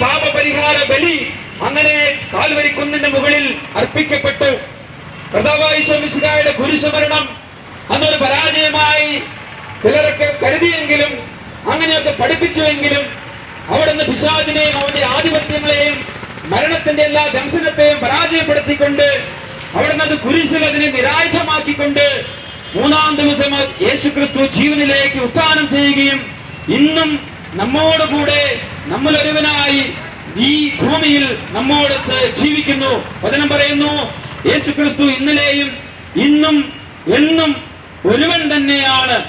പാപപരിഹാര ബലി അങ്ങനെ കാൽവരി കുന്നിന്റെ മുകളിൽ അർപ്പിക്കപ്പെട്ടു. കർത്താവായിശ്വമിശിഹായുടെ ഗുരുസ്മരണം അന്നൊരു പരാജയമായി ചിലരൊക്കെ കരുതിയെങ്കിലും അങ്ങനെയൊക്കെ പഠിപ്പിച്ചുവെങ്കിലും അവിടെ നിന്ന് പിശാദിനെയും അവന്റെ ആധിപത്യങ്ങളെയും മരണത്തിന്റെ എല്ലാ ദംശനത്തെയും പരാജയപ്പെടുത്തിക്കൊണ്ട് അവിടെ നിന്ന് അത് കുരിശിൽ അതിനെ നിരായുധമാക്കിക്കൊണ്ട് മൂന്നാം ദിവസം യേശുക്രിസ്തു ജീവനിലേക്ക് ഉത്ഥാനം ചെയ്യുകയും ഇന്നും നമ്മോടുകൂടെ നമ്മളൊരുവനായി ഈ ഭൂമിയിൽ നമ്മോടത്ത് ജീവിക്കുന്നു. വചനം പറയുന്നു യേശു ക്രിസ്തു ഇന്നലെയും ഇന്നും എന്നും ഒരുവൻ തന്നെയാണ്.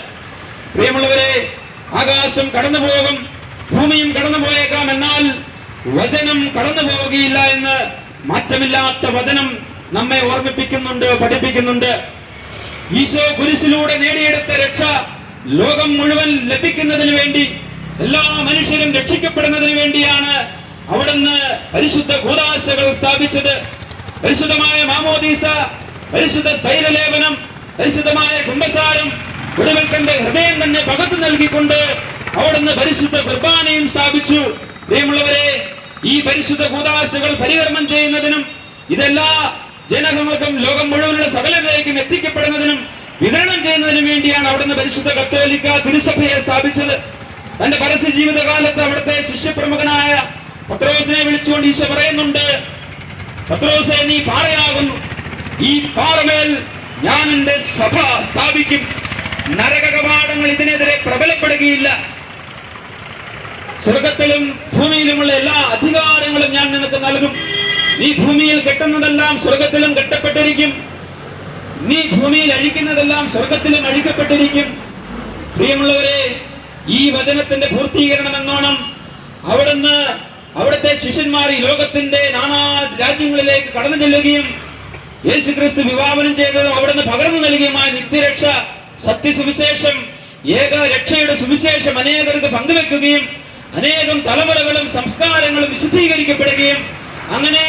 പ്രിയമുള്ളവരെ ആകാശം കടന്നു പോകും ഭൂമിയും കടന്നു പോയേക്കാം എന്നാൽ വചനം കടന്നു പോവുകയില്ല എന്ന് മാറ്റമില്ലാത്ത വചനം നമ്മെ ഓർമ്മിപ്പിക്കുന്നുണ്ട് പഠിപ്പിക്കുന്നുണ്ട്. ഈശോ കുരിശിലൂടെ നേടിയെടുത്ത രക്ഷ ലോകം മുഴുവൻ ലഭിക്കുന്നതിന് വേണ്ടി എല്ലാ മനുഷ്യരും രക്ഷിക്കപ്പെടുന്നതിന് വേണ്ടിയാണ് അവിടുന്ന് പരിശുദ്ധ കൂതാശകൾ സ്ഥാപിച്ചത്. പരിശുദ്ധമായ മാമോദീസ പരിശുദ്ധ സ്ഥൈര്യലേപനം പരിശുദ്ധമായ കുംഭസാരം ഒടുവിൽ തന്റെ ഹൃദയം തന്നെ പകത്ത് നൽകിക്കൊണ്ട് അവിടുന്ന് പരിശുദ്ധ കുർബാനയും സ്ഥാപിച്ചു. പ്രിയമുള്ളവരെ ഈ പരിശുദ്ധ കൂതാശകൾ പരികർമ്മം ചെയ്യുന്നതിനും ഇതെല്ലാ ജനങ്ങൾക്കും ലോകം മുഴുവനുള്ള സകലരിലേക്കും എത്തിക്കപ്പെടുന്നതിനും വിതരണം ചെയ്യുന്നതിനും വേണ്ടിയാണ് അവിടുന്ന് പരിശുദ്ധ കത്തോലിക്ക തിരുസഭയെ സ്ഥാപിച്ചത്. തന്റെ പരസ്യ ജീവിതകാലത്ത് അവിടുത്തെ ശിഷ്യപ്രമുഖനായ പത്രോസിനെ വിളിച്ചുകൊണ്ട് ഈശോ പറയുന്നുണ്ട് പത്രോസെ നീ പാറയാകുന്നു. ഈ പാറമേൽ ഞാൻ എന്റെ സഭ സ്ഥാപിക്കും. നരക കവാടങ്ങൾ ഇതിനെതിരെ പ്രബലപ്പെടുകയില്ല. സ്വർഗത്തിലും ഭൂമിയിലുമുള്ള എല്ലാ അധികാരങ്ങളും ഞാൻ നിനക്ക് നൽകും. നീ ഭൂമിയിൽ കെട്ടുന്നതെല്ലാം സ്വർഗത്തിലും കെട്ടപ്പെട്ടിരിക്കും. നീ ഭൂമിയിൽ അഴിക്കുന്നതെല്ലാം സ്വർഗത്തിലും അഴിക്കപ്പെട്ടിരിക്കും. പ്രിയമുള്ളവരെ ഈ വചനത്തിന്റെ പൂർത്തീകരണം എന്നോണം അവിടുന്ന് അവിടുത്തെ ശിഷ്യന്മാർ ഈ ലോകത്തിന്റെ നാനാ രാജ്യങ്ങളിലേക്ക് കടന്നു ചെല്ലുകയും യേശു ക്രിസ്തു വിവാഹനം ചെയ്തതും അവിടുന്ന് പകർന്നു നൽകിയുമായ നിത്യരക്ഷ സത്യസുവിശേഷം ഏക രക്ഷയുടെ സുവിശേഷം അനേകർക്ക് പങ്കുവെക്കുകയും അനേകം തലമുറകളും സംസ്കാരങ്ങളും വിശുദ്ധീകരിക്കപ്പെടുകയും അങ്ങനെ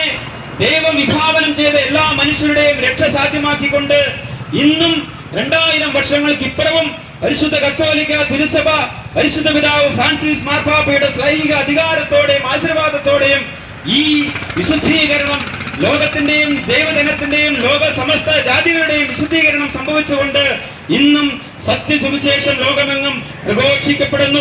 ദൈവം വിഭാവനം ചെയ്ത എല്ലാ മനുഷ്യരുടെയും രക്ഷ സാധ്യമാക്കിക്കൊണ്ട് ഇന്നും രണ്ടായിരം വർഷങ്ങൾക്ക് ഇപ്പുറവും പരിശുദ്ധ കത്തോലിക്ക തിരുസഭ പരിശുദ്ധ പിതാവ് ഫ്രാൻസിസ് മാർപ്പാപ്പയുടെ സ്ലൈംഗിക അധികാരത്തോടെയും ആശീർവാദത്തോടെയും ഈ വിശുദ്ധീകരണം ലോകത്തിന്റെയും ദൈവജനത്തിന്റെയും ലോക സമസ്ത ജാതികളുടെയും വിശുദ്ധീകരണം സംഭവിച്ചുകൊണ്ട് ഇന്നും സത്യസുവിശേഷം ലോകമെങ്ങും പ്രഘോഷിക്കപ്പെടുന്നു.